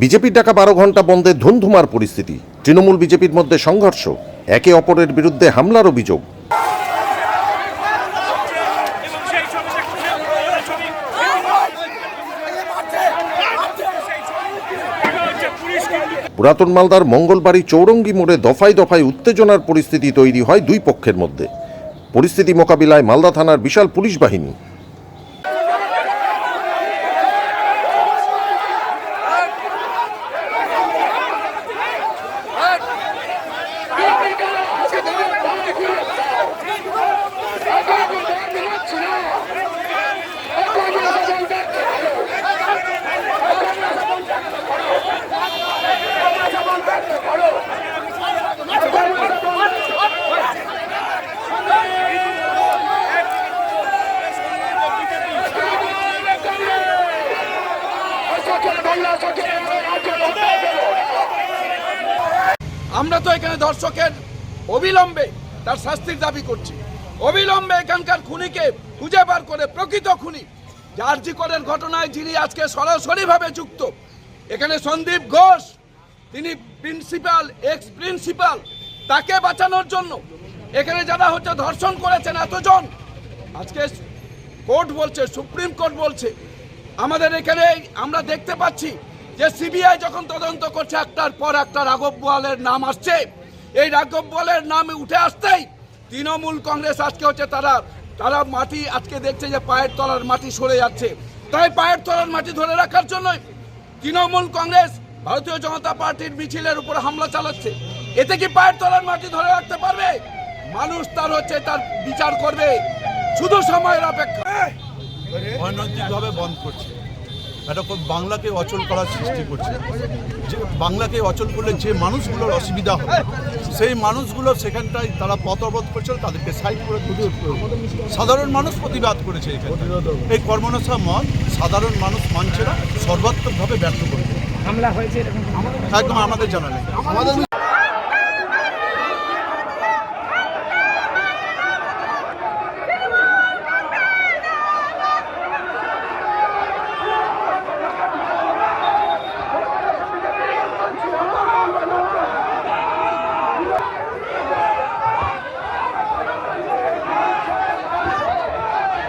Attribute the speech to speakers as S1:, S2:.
S1: বিজেপির ডাকা বারো ঘণ্টা বন্ধে ধুমধুমার পরিস্থিতি। তৃণমূল বিজেপির মধ্যে সংঘর্ষ, একে অপরের বিরুদ্ধে হামলার অভিযোগ। পুরাতন মালদার মঙ্গলবাড়ি চৌরঙ্গি মোড়ে দফায় দফায় উত্তেজনার পরিস্থিতি তৈরি হয় দুই পক্ষের মধ্যে। পরিস্থিতি মোকাবিলায় মালদা থানার বিশাল পুলিশ বাহিনী।
S2: আমরা তো এখানে দর্শকের অবিলম্বে তার শাস্তির দাবি করছি। অবিলম্বে এখানকার খুনিকে খুঁজে বার করে প্রকৃত খুনি জার্জি করের ঘটনায় যিনি আজকে সরাসরিভাবে যুক্ত, এখানে সন্দীপ ঘোষ, তিনি প্রিন্সিপাল এক্স প্রিন্সিপাল, তাকে বাঁচানোর জন্য এখানে যারা হচ্ছে ধর্ষণ করেছেন এতজন, আজকে কোর্ট বলছে, সুপ্রিম কোর্ট বলছে আমাদের এখানে আমরা দেখতে পাচ্ছি যে সিবিআই যখন তদন্ত করছে, একটার পর একটা রাঘব বোয়ালের নাম আসছে। এই রাঘব বোয়ালের নাম উঠে আসতেই তৃণমূল কংগ্রেস আজকে হচ্ছে তারা তারা মাটি আজকে দেখছে যে পায়ের তলার মাটি সরে যাচ্ছে। তাই পায়ের তলার মাটি ধরে রাখার জন্যই তৃণমূল কংগ্রেস ভারতীয় জনতা পার্টির মিছিলের উপর হামলা চালাচ্ছে। এতে কি পায়ের তলার মাটি ধরে রাখতে পারবে? মানুষ তার হচ্ছে তার বিচার করবে। শুধু সময়ের অপেক্ষা।
S3: অনৈতিকভাবে বন্ধ করছে। এটা খুব বাংলাকে অচল করার সৃষ্টি করছে। যে বাংলাকে অচল করলে যে মানুষগুলোর অসুবিধা হবে সেই মানুষগুলো সেখানটায় তারা পথ অবরোধ করছিল তাদেরকে সাইড করে তুলে সাধারণ মানুষ প্রতিবাদ করেছে এখানে। এই কর্মনসা মত সাধারণ মানুষ মানছে না সর্বাত্মকভাবে ব্যর্থ করবে।
S4: হামলা হয়েছে
S3: একদম আমাদের জানা নেই।